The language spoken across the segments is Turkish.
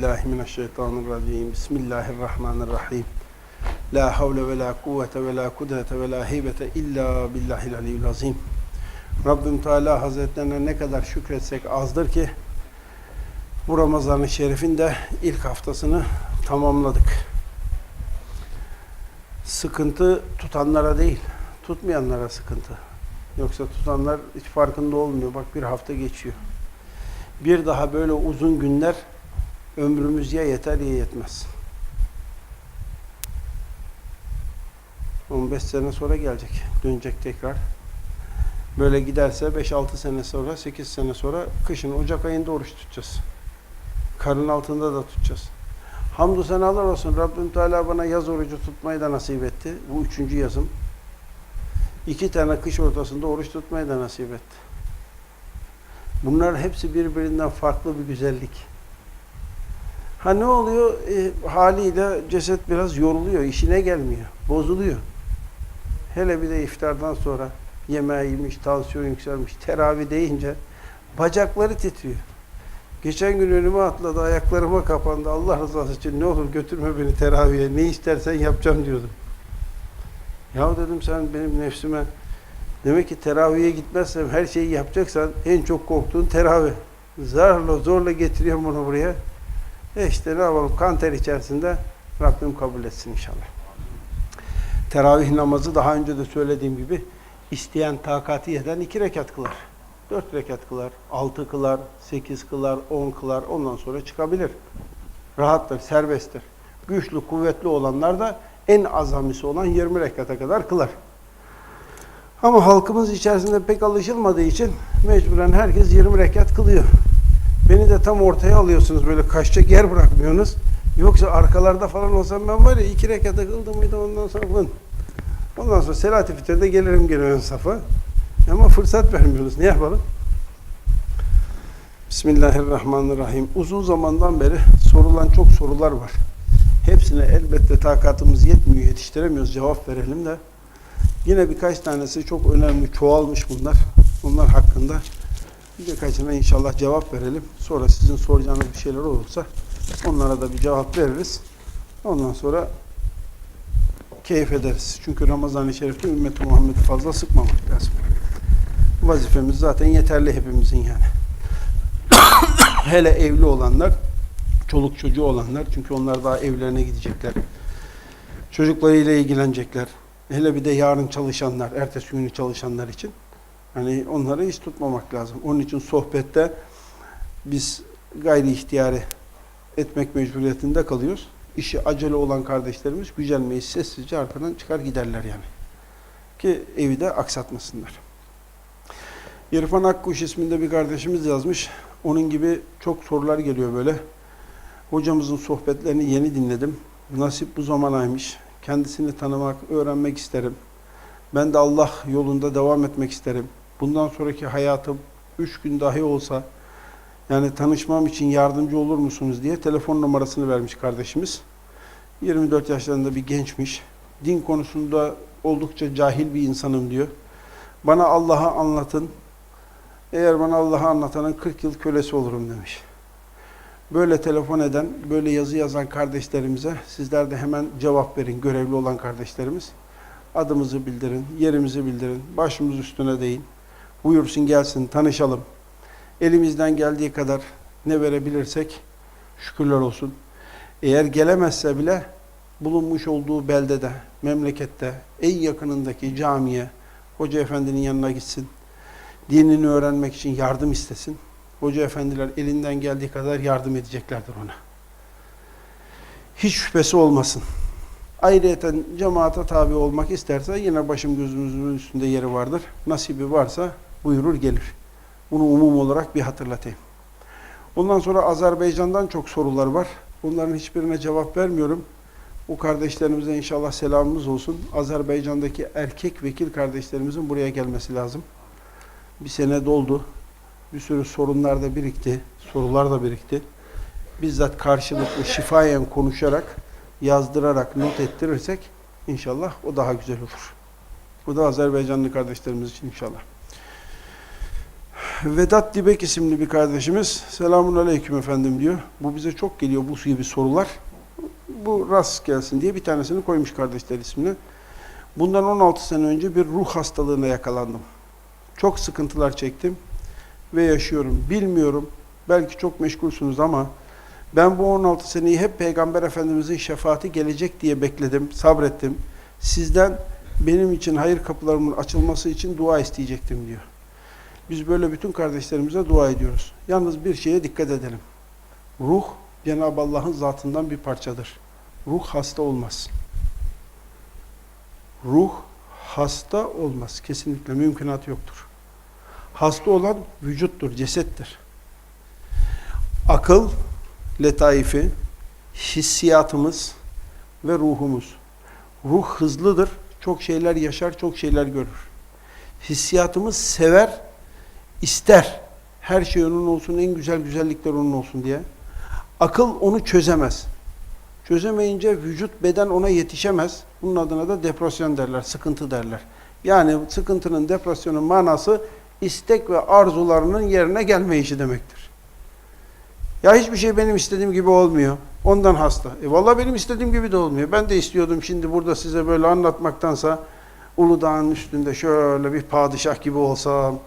Billahi mineşşeytanirracim. Bismillahirrahmanirrahim. La havle ve la kuvvete ve la kudrete ve la heybete illa billahil aliyyil azim. Rabbim Teala Hazretlerine ne kadar şükretsek azdır ki bu Ramazan-ı Şerif'in de ilk haftasını tamamladık. Sıkıntı tutanlara değil, tutmayanlara sıkıntı. Yoksa tutanlar hiç farkında olmuyor. Bak bir hafta geçiyor. Bir daha böyle uzun günler ömrümüz ya yeter ya yetmez. 15 sene sonra gelecek. Dönecek tekrar. Böyle giderse 5-6 sene sonra, 8 sene sonra kışın Ocak ayında oruç tutacağız. Karın altında da tutacağız. Hamdü senalar olsun. Rabbim Teala bana yaz orucu tutmayı da nasip etti. Bu üçüncü yazım. İki tane kış ortasında oruç tutmayı da nasip etti. Bunlar hepsi birbirinden farklı bir güzellik. Ha ne oluyor? E, haliyle ceset biraz yoruluyor, işine gelmiyor, bozuluyor. Hele bir de iftardan sonra yemeği yemiş, tansiyon yükselmiş, teravih deyince bacakları titriyor. Geçen gün önüme atladı, ayaklarıma kapandı. Allah rızası için ne olur götürme beni teravihe, ne istersen yapacağım diyordum. Ya dedim sen benim nefsime demek ki teravihe gitmezsem her şeyi yapacaksan en çok korktuğun teravih. Zarla zorla getiriyorum bunu buraya. E işte ne yapalım kan ter içerisinde Rabbim kabul etsin inşallah. Teravih namazı daha önce de söylediğim gibi isteyen takati yeden iki rekat kılar. Dört rekat kılar, altı kılar, sekiz kılar, on kılar ondan sonra çıkabilir. Rahattır, serbesttir. Güçlü, kuvvetli olanlar da en azamisi olan 20 rekata kadar kılar. Ama halkımız içerisinde pek alışılmadığı için mecburen herkes 20 rekat kılıyor. Beni de tam ortaya alıyorsunuz böyle kaçacak yer bırakmıyorsunuz. Yoksa arkalarda falan olsam ben var ya iki rekata kıldım ondan sonra falan. Ondan sonra Selahat-i Fitr'de gelirim gene ön safa. Ama fırsat vermiyoruz. Ne yapalım? Bismillahirrahmanirrahim. Uzun zamandan beri sorulan çok sorular var. Hepsine elbette takatımız yetmiyor, yetiştiremiyoruz, cevap verelim de. Yine birkaç tanesi çok önemli, çoğalmış bunlar. Bunlar hakkında birkaçına inşallah cevap verelim. Sonra sizin soracağınız bir şeyler olursa onlara da bir cevap veririz. Ondan sonra keyif ederiz. Çünkü Ramazan-ı Şerif'te ümmeti Muhammed'i fazla sıkmamak lazım. Vazifemiz zaten yeterli hepimizin yani. Hele evli olanlar, çoluk çocuğu olanlar çünkü onlar daha evlerine gidecekler. Çocuklarıyla ilgilenecekler. Hele bir de yarın çalışanlar, ertesi günü çalışanlar için hani onları hiç tutmamak lazım. Onun için sohbette biz gayri ihtiyari etmek mecburiyetinde kalıyoruz. İşi acele olan kardeşlerimiz gücenmeyi sessizce arkadan çıkar giderler yani. Ki evi de aksatmasınlar. İrfan Akkuş isminde bir kardeşimiz yazmış. Onun gibi çok sorular geliyor böyle. Hocamızın sohbetlerini yeni dinledim. Nasip bu zamanaymış. Kendisini tanımak, öğrenmek isterim. Ben de Allah yolunda devam etmek isterim. Bundan sonraki hayatım üç gün dahi olsa yani tanışmam için yardımcı olur musunuz diye telefon numarasını vermiş kardeşimiz. 24 yaşlarında bir gençmiş. Din konusunda oldukça cahil bir insanım diyor. Bana Allah'ı anlatın. Eğer bana Allah'ı anlatanın 40 yıl kölesi olurum demiş. Böyle telefon eden, böyle yazı yazan kardeşlerimize sizler de hemen cevap verin. Görevli olan kardeşlerimiz. Adımızı bildirin, yerimizi bildirin, başımız üstüne değin. Buyursun gelsin, tanışalım. Elimizden geldiği kadar ne verebilirsek şükürler olsun. Eğer gelemezse bile bulunmuş olduğu beldede, memlekette, en yakınındaki camiye, hoca efendinin yanına gitsin. Dinini öğrenmek için yardım istesin. Hoca efendiler elinden geldiği kadar yardım edeceklerdir ona. Hiç şüphesi olmasın. Ayrıyeten cemaate tabi olmak isterse yine başım gözümüzün üstünde yeri vardır. Nasibi varsa buyurur gelir. Bunu umum olarak bir hatırlatayım. Ondan sonra Azerbaycan'dan çok sorular var. Bunların hiçbirine cevap vermiyorum. Bu kardeşlerimize inşallah selamımız olsun. Azerbaycan'daki erkek vekil kardeşlerimizin buraya gelmesi lazım. Bir sene doldu. Bir sürü sorunlar da birikti. Sorular da birikti. Bizzat karşılıklı şifayen konuşarak, yazdırarak, not ettirirsek inşallah o daha güzel olur. Bu da Azerbaycanlı kardeşlerimiz için inşallah. Vedat Dibek isimli bir kardeşimiz selamun aleyküm efendim diyor. Bu bize çok geliyor bu gibi sorular. Bu rast gelsin diye bir tanesini koymuş kardeşler ismini. Bundan 16 sene önce bir ruh hastalığına yakalandım. Çok sıkıntılar çektim ve yaşıyorum. Bilmiyorum, belki çok meşgulsünüz ama ben bu 16 seneyi hep Peygamber Efendimizin şefaati gelecek diye bekledim, sabrettim. Sizden benim için hayır kapılarımın açılması için dua isteyecektim diyor. Biz böyle bütün kardeşlerimize dua ediyoruz. Yalnız bir şeye dikkat edelim. Ruh Cenab-ı Allah'ın zatından bir parçadır. Ruh hasta olmaz. Ruh hasta olmaz. Kesinlikle mümkünat yoktur. Hasta olan vücuttur, cesettir. Akıl, letaifi, hissiyatımız ve ruhumuz. Ruh hızlıdır, çok şeyler yaşar, çok şeyler görür. Hissiyatımız sever, ister. Her şey onun olsun, en güzel güzellikler onun olsun diye. Akıl onu çözemez. Çözemeyince vücut, beden ona yetişemez. Bunun adına da depresyon derler, sıkıntı derler. Yani sıkıntının, depresyonun manası istek ve arzularının yerine gelmeyişi demektir. Ya hiçbir şey benim istediğim gibi olmuyor. Ondan hasta. E vallahi benim istediğim gibi de olmuyor. Ben de istiyordum şimdi burada size böyle anlatmaktansa Uludağ'ın üstünde şöyle bir padişah gibi olsam,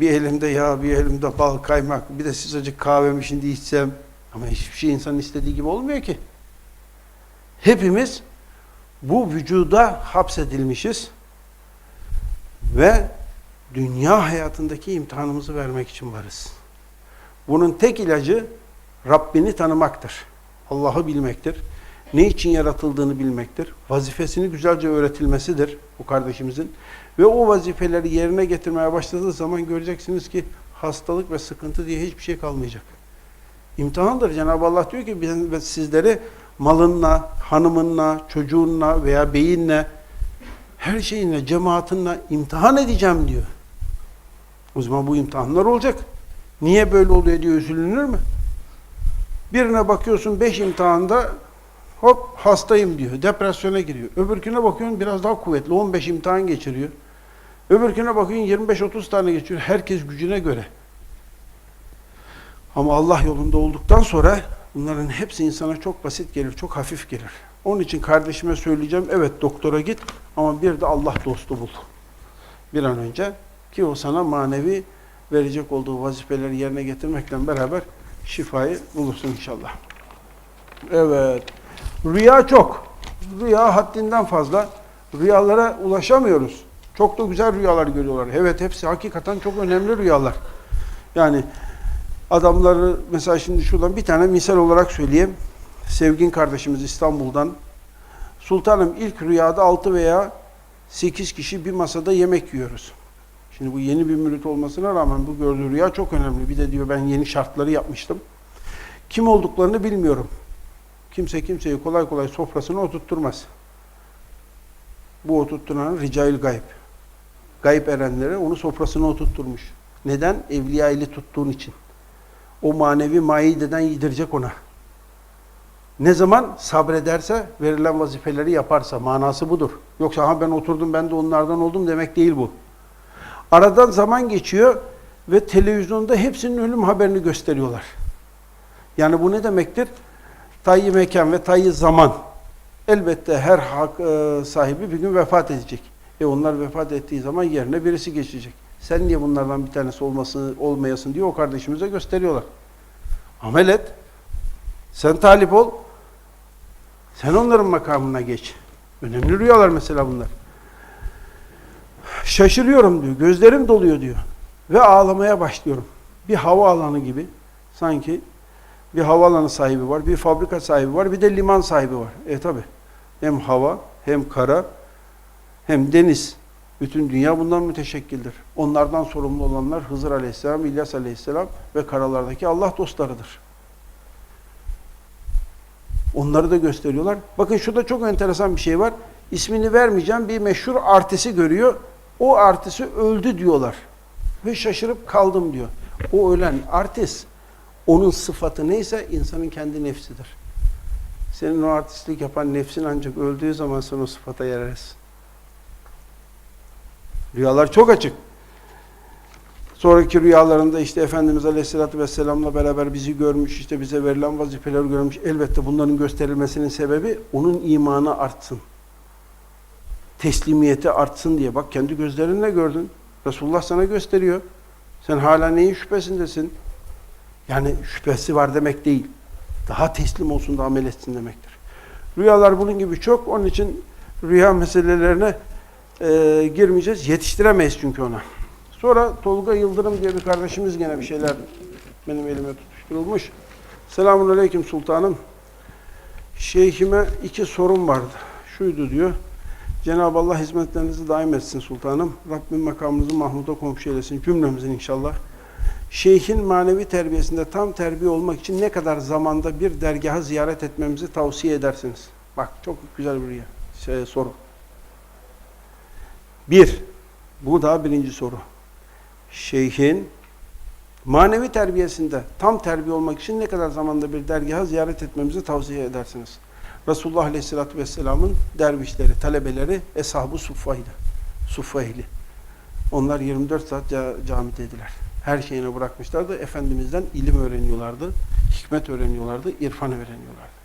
bir elimde yağ, bir elimde bal, kaymak, bir de sıcacık kahvemi şimdi içsem. Ama hiçbir şey insanın istediği gibi olmuyor ki. Hepimiz bu vücuda hapsedilmişiz ve dünya hayatındaki imtihanımızı vermek için varız. Bunun tek ilacı Rabbini tanımaktır. Allah'ı bilmektir. Ne için yaratıldığını bilmektir. Vazifesini güzelce öğretilmesidir bu kardeşimizin. Ve o vazifeleri yerine getirmeye başladığı zaman göreceksiniz ki hastalık ve sıkıntı diye hiçbir şey kalmayacak. İmtihandır. Cenab-ı Allah diyor ki ben sizleri malınla, hanımınla, çocuğunla veya beyinle, her şeyinle, cemaatinle imtihan edeceğim diyor. O zaman bu imtihanlar olacak. Niye böyle oluyor diye üzülünür mü? Birine bakıyorsun beş imtihanda hop hastayım diyor. Depresyona giriyor. Öbürküne bakıyorsun biraz daha kuvvetli. 15 imtihan geçiriyor. Öbürküne bakıyorsun 25-30 tane geçiyor. Herkes gücüne göre. Ama Allah yolunda olduktan sonra bunların hepsi insana çok basit gelir, çok hafif gelir. Onun için kardeşime söyleyeceğim, evet doktora git ama bir de Allah dostu bul. Bir an önce ki o sana manevi verecek olduğu vazifeleri yerine getirmekle beraber şifayı bulursun inşallah. Evet. Rüya çok. Rüya haddinden fazla. Rüyalara ulaşamıyoruz. Çok da güzel rüyalar görüyorlar. Evet hepsi hakikaten çok önemli rüyalar. Yani adamları mesela şimdi şuradan bir tane misal olarak söyleyeyim. Sevgin kardeşimiz İstanbul'dan. Sultanım ilk rüyada 6 veya 8 kişi bir masada yemek yiyoruz. Şimdi bu yeni bir mürit olmasına rağmen bu gördüğü rüya çok önemli. Bir de diyor ben yeni şartları yapmıştım. Kim olduklarını bilmiyorum. Kimse kimseyi kolay kolay sofrasına oturtturmaz. Bu oturtturan ricail gayb. Gayb erenlere onu sofrasına oturtturmuş. Neden? Evliya eli tuttuğun için. O manevi maideden yedirecek ona. Ne zaman sabrederse, verilen vazifeleri yaparsa, manası budur. Yoksa ha ben oturdum, ben de onlardan oldum demek değil bu. Aradan zaman geçiyor ve televizyonda hepsinin ölüm haberini gösteriyorlar. Yani bu ne demektir? Tayyi mekan ve tayyi zaman. Elbette her hak e, sahibi bir gün vefat edecek. E onlar vefat ettiği zaman yerine birisi geçecek. Sen niye bunlardan bir tanesi olması, olmayasın diye o kardeşimize gösteriyorlar. Amel et. Sen talip ol. Sen onların makamına geç. Önemli rüyalar mesela bunlar. Şaşırıyorum diyor. Gözlerim doluyor diyor. Ve ağlamaya başlıyorum. Bir hava alanı gibi. Sanki bir havaalanı sahibi var, bir fabrika sahibi var, bir de liman sahibi var. E tabi. Hem hava, hem kara, hem deniz. Bütün dünya bundan müteşekkildir. Onlardan sorumlu olanlar Hızır Aleyhisselam, İlyas Aleyhisselam ve karalardaki Allah dostlarıdır. Onları da gösteriyorlar. Bakın şurada çok enteresan bir şey var. İsmini vermeyeceğim bir meşhur artisti görüyor. O artisti öldü diyorlar. Ve şaşırıp kaldım diyor. O ölen artist onun sıfatı neyse insanın kendi nefsidir. Senin o artistlik yapan nefsin ancak öldüğü zaman sen o sıfata yer edersin. Rüyalar çok açık. Sonraki rüyalarında işte Efendimiz Aleyhisselatü Vesselam'la beraber bizi görmüş, işte bize verilen vazifeleri görmüş. Elbette bunların gösterilmesinin sebebi onun imanı artsın. Teslimiyeti artsın diye. Bak kendi gözlerinle gördün. Resulullah sana gösteriyor. Sen hala neyin şüphesindesin? Yani şüphesi var demek değil. Daha teslim olsun da amel etsin demektir. Rüyalar bunun gibi çok. Onun için rüya meselelerine e, girmeyeceğiz. Yetiştiremeyiz çünkü ona. Sonra Tolga Yıldırım diye bir kardeşimiz gene bir şeyler benim elime tutuşturulmuş. Selamun Aleyküm Sultanım. Şeyhime iki sorum vardı. Şuydu diyor. Cenab-ı Allah hizmetlerinizi daim etsin sultanım. Rabbim makamınızı Mahmud'a komşu eylesin cümlemizin inşallah. Şeyhin manevi terbiyesinde tam terbiye olmak için ne kadar zamanda bir dergahı ziyaret etmemizi tavsiye edersiniz? Bak çok güzel bir şey, soru. Bir, bu daha birinci soru. Şeyhin manevi terbiyesinde tam terbiye olmak için ne kadar zamanda bir dergahı ziyaret etmemizi tavsiye edersiniz? Resulullah Aleyhisselatü Vesselam'ın dervişleri, talebeleri Eshab-ı Suffa'ydı. Suffa ehli. Onlar 24 saat ca- camideydiler. Her şeyini bırakmışlardı. Efendimiz'den ilim öğreniyorlardı, hikmet öğreniyorlardı, irfan öğreniyorlardı.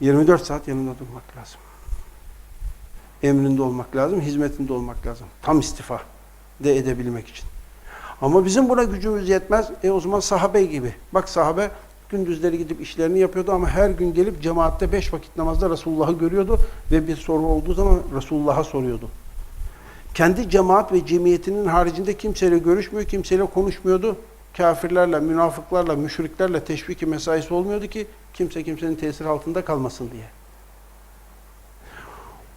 24 saat yanında durmak lazım. Emrinde olmak lazım, hizmetinde olmak lazım. Tam istifa de edebilmek için. Ama bizim buna gücümüz yetmez. E o zaman sahabe gibi. Bak sahabe gündüzleri gidip işlerini yapıyordu ama her gün gelip cemaatte beş vakit namazda Resulullah'ı görüyordu ve bir soru olduğu zaman Resulullah'a soruyordu. Kendi cemaat ve cemiyetinin haricinde kimseyle görüşmüyor, kimseyle konuşmuyordu. Kafirlerle, münafıklarla, müşriklerle teşviki mesaisi olmuyordu ki kimse kimsenin tesiri altında kalmasın diye.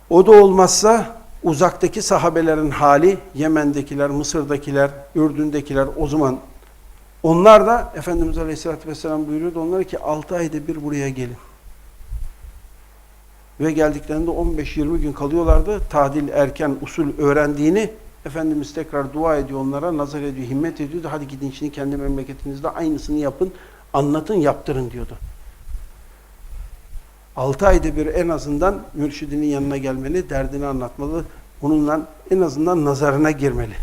O da olmazsa uzaktaki sahabelerin hali, Yemen'dekiler, Mısır'dakiler, Ürdün'dekiler o zaman onlar da Efendimiz Aleyhisselatü Vesselam buyuruyordu onlara ki 6 ayda bir buraya gelin. Ve geldiklerinde 15-20 gün kalıyorlardı. Tadil erken usul öğrendiğini Efendimiz tekrar dua ediyor onlara, nazar ediyor, himmet ediyordu. Hadi gidin şimdi kendi memleketinizde aynısını yapın, anlatın, yaptırın diyordu. 6 ayda bir en azından mürşidinin yanına gelmeli, derdini anlatmalı, onunla en azından nazarına girmeli.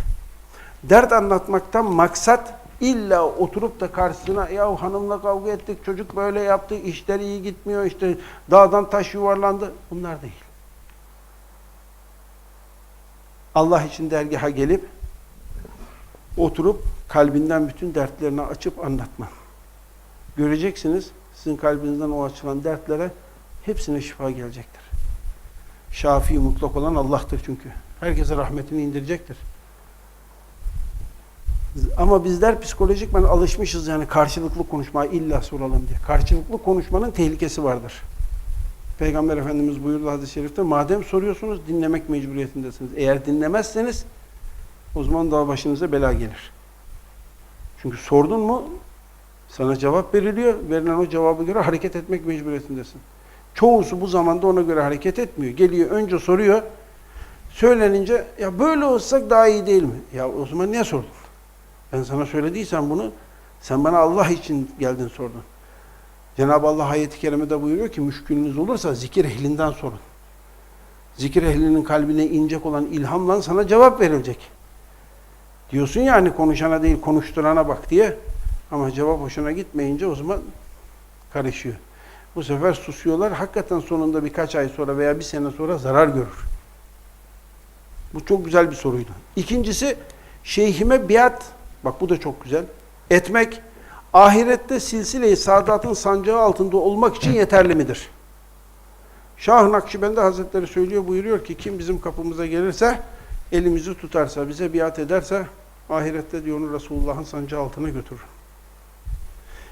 Dert anlatmaktan maksat illa oturup da karşısına ya hanımla kavga ettik, çocuk böyle yaptı, işler iyi gitmiyor, işte dağdan taş yuvarlandı. Bunlar değil. Allah için dergaha gelip oturup kalbinden bütün dertlerini açıp anlatman. Göreceksiniz sizin kalbinizden o açılan dertlere hepsine şifa gelecektir. Şafi mutlak olan Allah'tır çünkü. Herkese rahmetini indirecektir. Ama bizler psikolojik ben alışmışız yani karşılıklı konuşmaya illa soralım diye. Karşılıklı konuşmanın tehlikesi vardır. Peygamber Efendimiz buyurdu hadis-i şerifte madem soruyorsunuz dinlemek mecburiyetindesiniz. Eğer dinlemezseniz o zaman daha başınıza bela gelir. Çünkü sordun mu sana cevap veriliyor. Verilen o cevaba göre hareket etmek mecburiyetindesin. Çoğusu bu zamanda ona göre hareket etmiyor. Geliyor önce soruyor. Söylenince ya böyle olsak daha iyi değil mi? Ya o zaman niye sordun? Ben sana söylediysem bunu sen bana Allah için geldin sordun. Cenab-ı Allah ayet-i kerimede buyuruyor ki müşkülünüz olursa zikir ehlinden sorun. Zikir ehlinin kalbine inecek olan ilhamla sana cevap verilecek. Diyorsun ya hani konuşana değil konuşturana bak diye. Ama cevap hoşuna gitmeyince o zaman karışıyor. Bu sefer susuyorlar. Hakikaten sonunda birkaç ay sonra veya bir sene sonra zarar görür. Bu çok güzel bir soruydu. İkincisi şeyhime biat, bak bu da çok güzel, etmek ahirette silsile-i saadatın sancağı altında olmak için yeterli midir? Şah Nakşibendi Hazretleri söylüyor, buyuruyor ki kim bizim kapımıza gelirse, elimizi tutarsa, bize biat ederse, ahirette diyor onu Resulullah'ın sancağı altına götürür.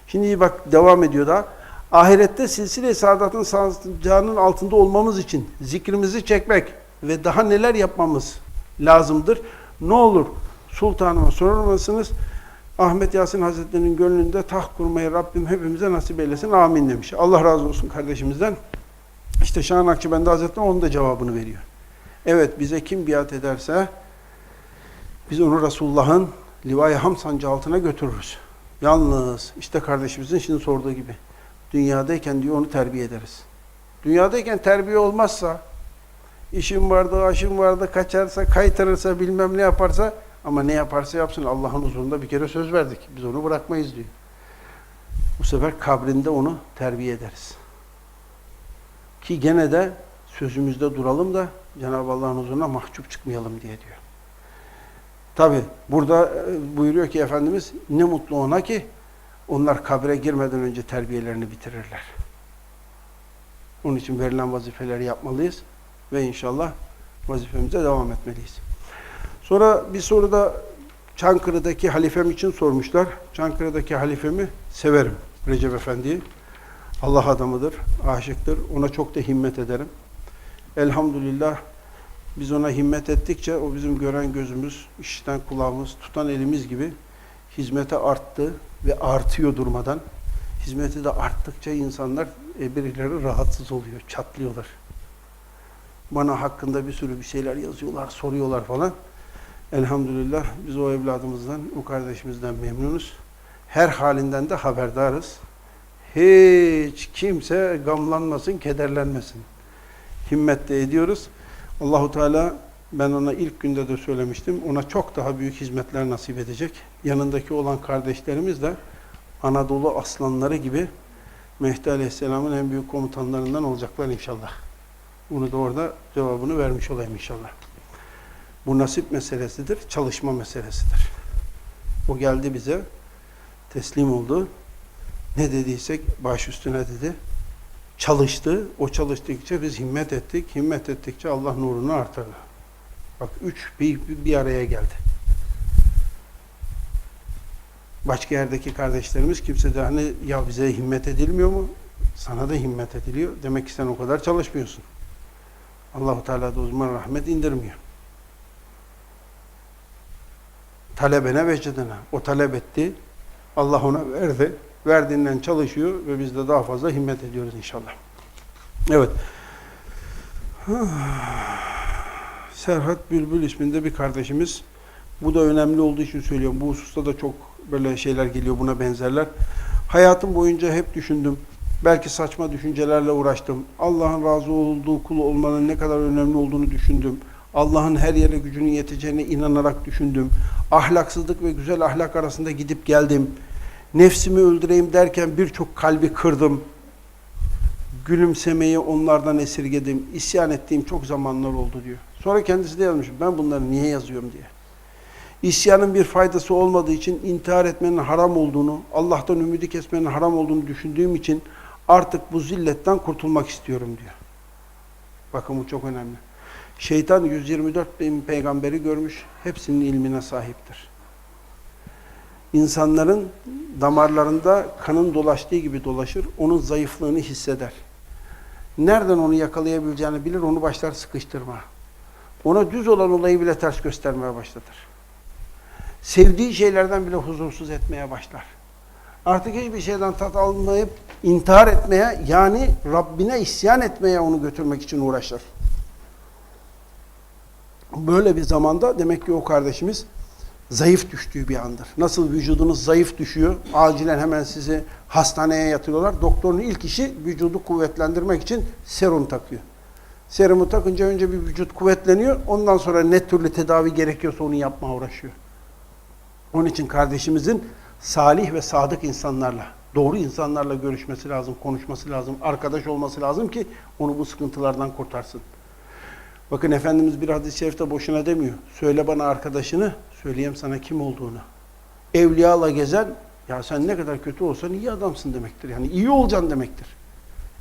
Şimdi bak devam ediyor da. Ahirette silsile-i saadatın sancağının altında olmamız için zikrimizi çekmek ve daha neler yapmamız lazımdır. Ne olur sultanıma sorar mısınız? Ahmet Yasin Hazretleri'nin gönlünde taht kurmayı Rabbim hepimize nasip eylesin. Amin demiş. Allah razı olsun kardeşimizden. İşte Şah Nakşibendi Hazretleri onun da cevabını veriyor. Evet bize kim biat ederse biz onu Resulullah'ın Livai Ham sancağı altına götürürüz. Yalnız işte kardeşimizin şimdi sorduğu gibi dünyadayken diyor onu terbiye ederiz. Dünyadayken terbiye olmazsa işim vardı, aşım vardı, kaçarsa, kaytarırsa, bilmem ne yaparsa Ama ne yaparsa yapsın Allah'ın huzurunda bir kere söz verdik. Biz onu bırakmayız diyor. Bu sefer kabrinde onu terbiye ederiz. Ki gene de sözümüzde duralım da Cenab-ı Allah'ın huzuruna mahcup çıkmayalım diye diyor. Tabi burada e, buyuruyor ki Efendimiz ne mutlu ona ki onlar kabre girmeden önce terbiyelerini bitirirler. Onun için verilen vazifeleri yapmalıyız ve inşallah vazifemize devam etmeliyiz. Sonra bir soruda Çankırı'daki halifem için sormuşlar. Çankırı'daki halifemi severim Recep Efendi'yi. Allah adamıdır, aşıktır. Ona çok da himmet ederim. Elhamdülillah biz ona himmet ettikçe o bizim gören gözümüz, işiten kulağımız, tutan elimiz gibi hizmete arttı ve artıyor durmadan. Hizmeti de arttıkça insanlar e, birileri rahatsız oluyor, çatlıyorlar. Bana hakkında bir sürü bir şeyler yazıyorlar, soruyorlar falan. Elhamdülillah biz o evladımızdan, o kardeşimizden memnunuz. Her halinden de haberdarız. Hiç kimse gamlanmasın, kederlenmesin. Himmet de ediyoruz. Allahu Teala ben ona ilk günde de söylemiştim. Ona çok daha büyük hizmetler nasip edecek. Yanındaki olan kardeşlerimiz de Anadolu aslanları gibi Mehdi Aleyhisselam'ın en büyük komutanlarından olacaklar inşallah. Bunu da orada cevabını vermiş olayım inşallah. Bu nasip meselesidir, çalışma meselesidir. O geldi bize, teslim oldu. Ne dediysek baş üstüne dedi. Çalıştı. O çalıştıkça biz himmet ettik. Himmet ettikçe Allah nurunu artırdı. Bak üç bir, bir araya geldi. Başka yerdeki kardeşlerimiz kimse de hani ya bize himmet edilmiyor mu? Sana da himmet ediliyor. Demek ki sen o kadar çalışmıyorsun. Allahu Teala da o zaman rahmet indirmiyor. Talebene vecedene. O talep etti. Allah ona verdi. Verdiğinden çalışıyor ve biz de daha fazla himmet ediyoruz inşallah. Evet. Serhat Bülbül isminde bir kardeşimiz. Bu da önemli olduğu için söylüyorum. Bu hususta da çok böyle şeyler geliyor buna benzerler. Hayatım boyunca hep düşündüm. Belki saçma düşüncelerle uğraştım. Allah'ın razı olduğu kul olmanın ne kadar önemli olduğunu düşündüm. Allah'ın her yere gücünün yeteceğine inanarak düşündüm. Ahlaksızlık ve güzel ahlak arasında gidip geldim. Nefsimi öldüreyim derken birçok kalbi kırdım. Gülümsemeyi onlardan esirgedim. İsyan ettiğim çok zamanlar oldu diyor. Sonra kendisi de yazmış. Ben bunları niye yazıyorum diye. İsyanın bir faydası olmadığı için intihar etmenin haram olduğunu, Allah'tan ümidi kesmenin haram olduğunu düşündüğüm için artık bu zilletten kurtulmak istiyorum diyor. Bakın bu çok önemli. Şeytan 124 bin peygamberi görmüş, hepsinin ilmine sahiptir. İnsanların damarlarında kanın dolaştığı gibi dolaşır, onun zayıflığını hisseder. Nereden onu yakalayabileceğini bilir, onu başlar sıkıştırma. Ona düz olan olayı bile ters göstermeye başlatır. Sevdiği şeylerden bile huzursuz etmeye başlar. Artık hiçbir şeyden tat almayıp intihar etmeye yani Rabbine isyan etmeye onu götürmek için uğraşır. Böyle bir zamanda demek ki o kardeşimiz zayıf düştüğü bir andır. Nasıl vücudunuz zayıf düşüyor, acilen hemen sizi hastaneye yatırıyorlar. Doktorun ilk işi vücudu kuvvetlendirmek için serum takıyor. Serumu takınca önce bir vücut kuvvetleniyor, ondan sonra ne türlü tedavi gerekiyorsa onu yapmaya uğraşıyor. Onun için kardeşimizin salih ve sadık insanlarla, doğru insanlarla görüşmesi lazım, konuşması lazım, arkadaş olması lazım ki onu bu sıkıntılardan kurtarsın. Bakın Efendimiz bir hadis-i şerifte boşuna demiyor. Söyle bana arkadaşını, söyleyeyim sana kim olduğunu. Evliyala gezen, ya sen ne kadar kötü olsan iyi adamsın demektir. Yani iyi olacaksın demektir.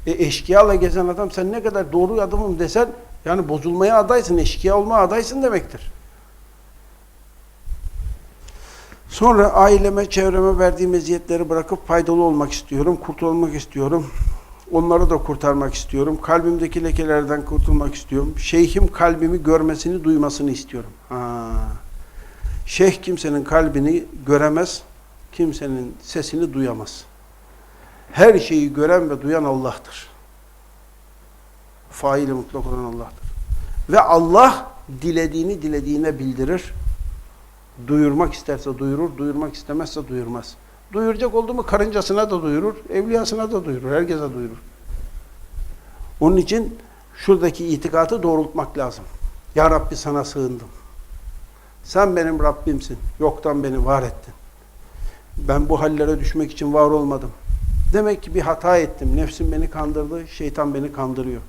E eşkıyala gezen adam sen ne kadar doğru adamım desen, yani bozulmaya adaysın, eşkıya olmaya adaysın demektir. Sonra aileme, çevreme verdiğim eziyetleri bırakıp faydalı olmak istiyorum, kurtulmak istiyorum. Onları da kurtarmak istiyorum. Kalbimdeki lekelerden kurtulmak istiyorum. Şeyhim kalbimi görmesini, duymasını istiyorum. Ha. Şeyh kimsenin kalbini göremez, kimsenin sesini duyamaz. Her şeyi gören ve duyan Allah'tır. Faili mutlak olan Allah'tır. Ve Allah dilediğini dilediğine bildirir. Duyurmak isterse duyurur, duyurmak istemezse duyurmaz. Duyuracak oldu mu karıncasına da duyurur, evliyasına da duyurur, herkese duyurur. Onun için şuradaki itikatı doğrultmak lazım. Ya Rabbi sana sığındım. Sen benim Rabbimsin. Yoktan beni var ettin. Ben bu hallere düşmek için var olmadım. Demek ki bir hata ettim. Nefsim beni kandırdı, şeytan beni kandırıyor.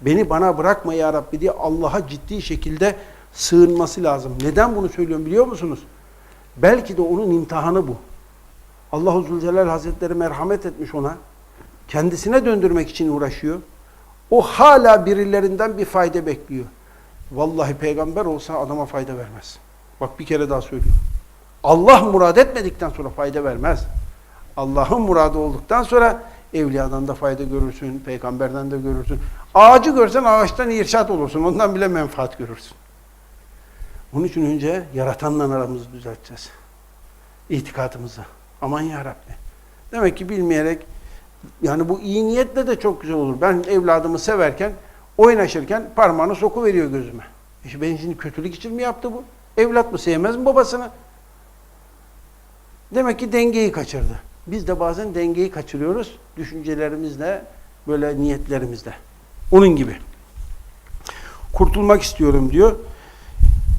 Beni bana bırakma ya Rabbi diye Allah'a ciddi şekilde sığınması lazım. Neden bunu söylüyorum biliyor musunuz? Belki de onun imtihanı bu. Allah-u Zülcelal Hazretleri merhamet etmiş ona. Kendisine döndürmek için uğraşıyor. O hala birilerinden bir fayda bekliyor. Vallahi peygamber olsa adama fayda vermez. Bak bir kere daha söylüyorum. Allah murad etmedikten sonra fayda vermez. Allah'ın muradı olduktan sonra evliyadan da fayda görürsün, peygamberden de görürsün. Ağacı görsen ağaçtan irşat olursun. Ondan bile menfaat görürsün. Bunun için önce yaratanla aramızı düzelteceğiz. İtikadımızı. Aman ya Rabbi. Demek ki bilmeyerek yani bu iyi niyetle de çok güzel olur. Ben evladımı severken, oynaşırken parmağını soku veriyor gözüme. İşte ben şimdi kötülük için mi yaptı bu? Evlat mı sevmez mi babasını? Demek ki dengeyi kaçırdı. Biz de bazen dengeyi kaçırıyoruz. Düşüncelerimizle, böyle niyetlerimizle. Onun gibi. Kurtulmak istiyorum diyor.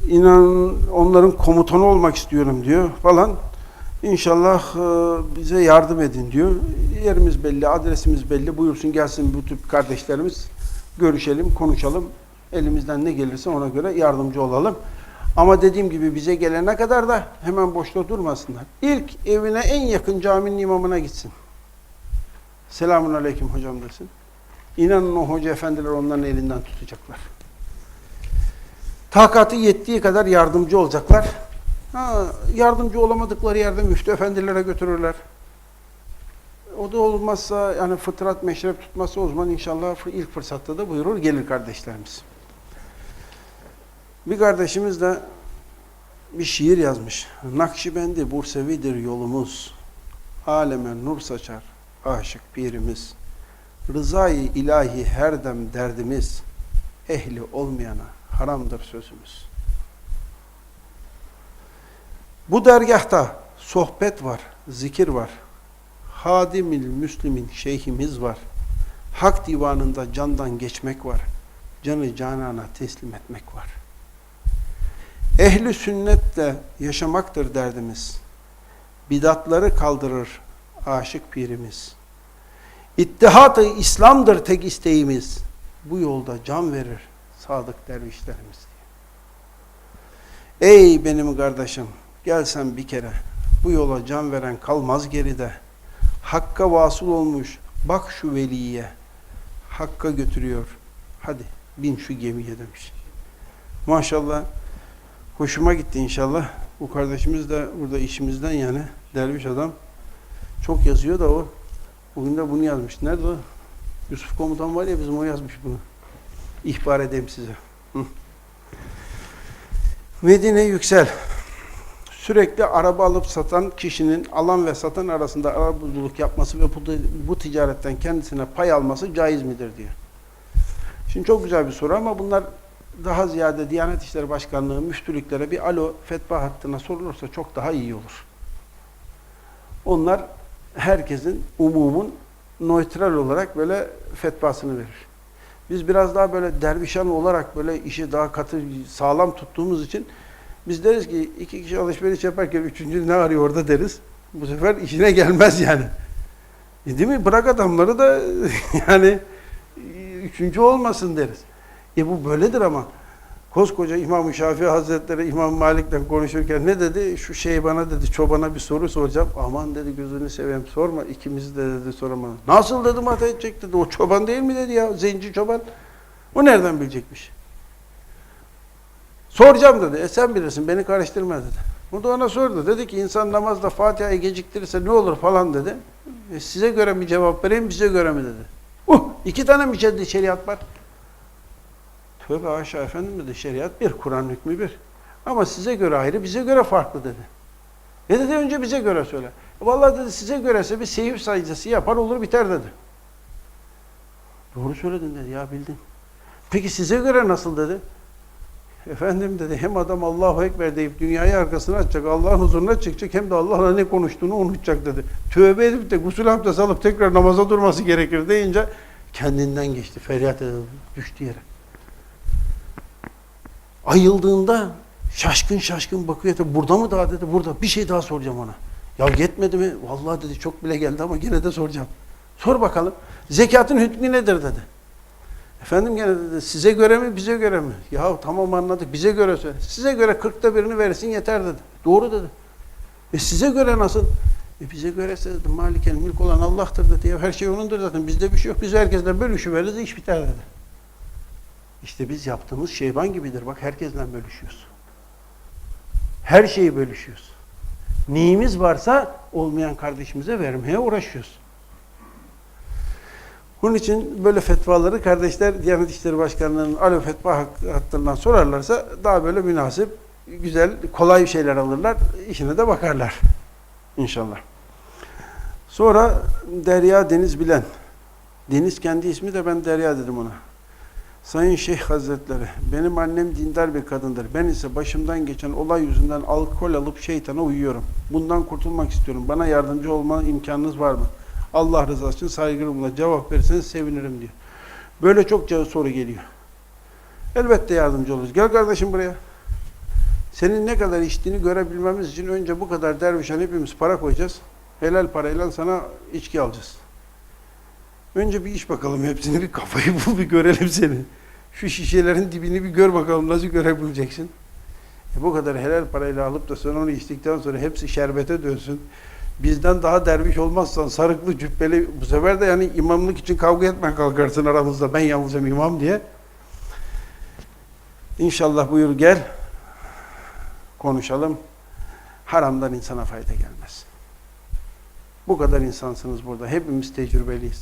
İnan onların komutanı olmak istiyorum diyor falan. İnşallah e, bize yardım edin diyor. Yerimiz belli, adresimiz belli. Buyursun gelsin bu tip kardeşlerimiz. Görüşelim, konuşalım. Elimizden ne gelirse ona göre yardımcı olalım. Ama dediğim gibi bize gelene kadar da hemen boşta durmasınlar. İlk evine en yakın caminin imamına gitsin. Selamun aleyküm hocam desin. İnanın o hoca efendiler onların elinden tutacaklar. Takatı yettiği kadar yardımcı olacaklar. Ha, yardımcı olamadıkları yerde müftü efendilere götürürler. O da olmazsa yani fıtrat meşrep tutmazsa o zaman inşallah ilk fırsatta da buyurur gelir kardeşlerimiz. Bir kardeşimiz de bir şiir yazmış. Nakşibendi Bursevidir yolumuz. Aleme nur saçar aşık pirimiz. Rızayı ilahi her dem derdimiz. Ehli olmayana haramdır sözümüz. Bu dergahta sohbet var, zikir var. Hadimil Müslimin şeyhimiz var. Hak divanında candan geçmek var. Canı canana teslim etmek var. Ehli sünnetle yaşamaktır derdimiz. Bidatları kaldırır aşık pirimiz. İttihat-ı İslam'dır tek isteğimiz. Bu yolda can verir sadık dervişlerimiz diye. Ey benim kardeşim, gelsen bir kere. Bu yola can veren kalmaz geride. Hakka vasıl olmuş, bak şu veliye. Hakka götürüyor. Hadi bin şu gemiye demiş. Maşallah hoşuma gitti inşallah. Bu kardeşimiz de burada işimizden yani derviş adam. Çok yazıyor da o. Bugün de bunu yazmış. Nerede o? Yusuf komutan var ya bizim o yazmış bunu. İhbar edeyim size. Medine yüksel. Sürekli araba alıp satan kişinin alan ve satan arasında arabuluculuk yapması ve bu, ticaretten kendisine pay alması caiz midir diyor. Şimdi çok güzel bir soru ama bunlar daha ziyade Diyanet İşleri Başkanlığı müftülüklere bir alo fetva hattına sorulursa çok daha iyi olur. Onlar herkesin, umumun nötral olarak böyle fetvasını verir. Biz biraz daha böyle dervişan olarak böyle işi daha katı, sağlam tuttuğumuz için biz deriz ki iki kişi alışveriş yaparken üçüncü ne arıyor orada deriz. Bu sefer işine gelmez yani. E değil mi? Bırak adamları da yani üçüncü olmasın deriz. E bu böyledir ama. Koskoca İmam-ı Şafii Hazretleri İmam Malik'le konuşurken ne dedi? Şu şey bana dedi, çobana bir soru soracağım. Aman dedi gözünü seveyim sorma. İkimiz de dedi soramadım. Nasıl dedim hata edecek dedi. O çoban değil mi dedi ya, zenci çoban. O nereden bilecekmiş? Soracağım dedi. E sen bilirsin beni karıştırma dedi. Bu da ona sordu. Dedi ki insan namazda Fatiha'yı geciktirirse ne olur falan dedi. E size göre mi cevap vereyim bize göre mi dedi. Uh, iki tane mi şeriat var? Tövbe aşağı efendim dedi. Şeriat bir, Kur'an hükmü bir. Ama size göre ayrı, bize göre farklı dedi. Ne dedi önce bize göre söyle. E vallahi dedi size görese bir seyif sayıcısı yapar olur biter dedi. Doğru söyledin dedi ya bildin. Peki size göre nasıl dedi. Efendim dedi hem adam Allahu Ekber deyip dünyayı arkasına açacak, Allah'ın huzuruna çıkacak hem de Allah'la ne konuştuğunu unutacak dedi. Tövbe edip de gusül abdest alıp tekrar namaza durması gerekir deyince kendinden geçti. Feryat edildi. Düştü yere. Ayıldığında Şaşkın şaşkın bakıyor. Tabii, Burada mı daha dedi. Burada. Bir şey daha soracağım ona. Ya yetmedi mi? Vallahi dedi çok bile geldi ama gene de soracağım. Sor bakalım. Zekatın hükmü nedir dedi. Efendim gene dedi size göre mi bize göre mi? Ya tamam anladık bize göre söyle. Size göre kırkta birini verirsin yeter dedi. Doğru dedi. E size göre nasıl? E bize göre dedi malikel mülk olan Allah'tır dedi. Ya her şey onundur zaten. Bizde bir şey yok. Biz herkesten bölüşüveririz iş biter dedi. İşte biz yaptığımız şeyban gibidir. Bak herkesten bölüşüyoruz. Her şeyi bölüşüyoruz. Neyimiz varsa olmayan kardeşimize vermeye uğraşıyoruz. Bunun için böyle fetvaları kardeşler Diyanet İşleri Başkanlığı'nın alo fetva hattından sorarlarsa daha böyle münasip, güzel, kolay şeyler alırlar. işine de bakarlar. İnşallah. Sonra Derya Deniz Bilen. Deniz kendi ismi de ben Derya dedim ona. Sayın Şeyh Hazretleri, benim annem dindar bir kadındır. Ben ise başımdan geçen olay yüzünden alkol alıp şeytana uyuyorum. Bundan kurtulmak istiyorum. Bana yardımcı olma imkanınız var mı? Allah rızası için saygıyla cevap verirseniz sevinirim diyor. Böyle çok ca- soru geliyor. Elbette yardımcı oluruz. Gel kardeşim buraya. Senin ne kadar içtiğini görebilmemiz için önce bu kadar dervişen hepimiz para koyacağız. Helal parayla sana içki alacağız. Önce bir iç bakalım hepsini bir kafayı bul bir görelim seni. Şu şişelerin dibini bir gör bakalım nasıl görebileceksin. E bu kadar helal parayla alıp da sen onu içtikten sonra hepsi şerbete dönsün. Bizden daha derviş olmazsan sarıklı cübbeli bu sefer de yani imamlık için kavga etme kalkarsın aramızda ben yalnızım imam diye. İnşallah buyur gel konuşalım. Haramdan insana fayda gelmez. Bu kadar insansınız burada. Hepimiz tecrübeliyiz.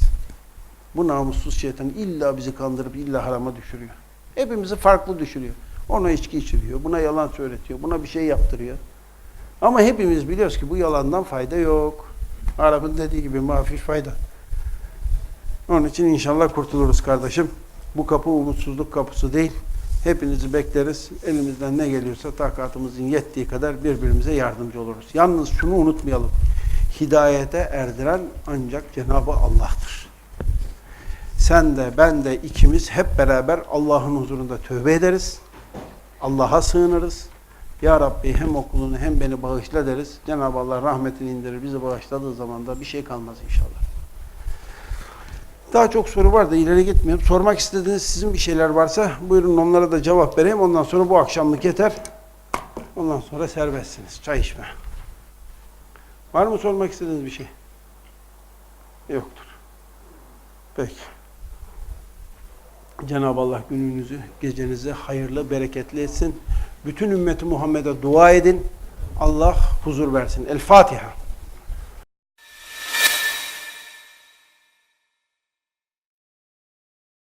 Bu namussuz şeytan illa bizi kandırıp illa harama düşürüyor. Hepimizi farklı düşürüyor. Ona içki içiriyor, buna yalan söyletiyor, buna bir şey yaptırıyor. Ama hepimiz biliyoruz ki bu yalandan fayda yok. Arap'ın dediği gibi mafiş fayda. Onun için inşallah kurtuluruz kardeşim. Bu kapı umutsuzluk kapısı değil. Hepinizi bekleriz. Elimizden ne geliyorsa takatımızın yettiği kadar birbirimize yardımcı oluruz. Yalnız şunu unutmayalım. Hidayete erdiren ancak Cenab-ı Allah'tır. Sen de ben de ikimiz hep beraber Allah'ın huzurunda tövbe ederiz. Allah'a sığınırız. Ya Rabbi hem okulunu hem beni bağışla deriz. Cenab-ı Allah rahmetini indirir. Bizi bağışladığı zaman da bir şey kalmaz inşallah. Daha çok soru var da ileri gitmeyeyim. Sormak istediğiniz sizin bir şeyler varsa buyurun onlara da cevap vereyim. Ondan sonra bu akşamlık yeter. Ondan sonra serbestsiniz. Çay içme. Var mı sormak istediğiniz bir şey? Yoktur. Peki. Cenab-ı Allah gününüzü, gecenizi hayırlı, bereketli etsin. Bütün ümmeti Muhammed'e dua edin. Allah huzur versin. El Fatiha.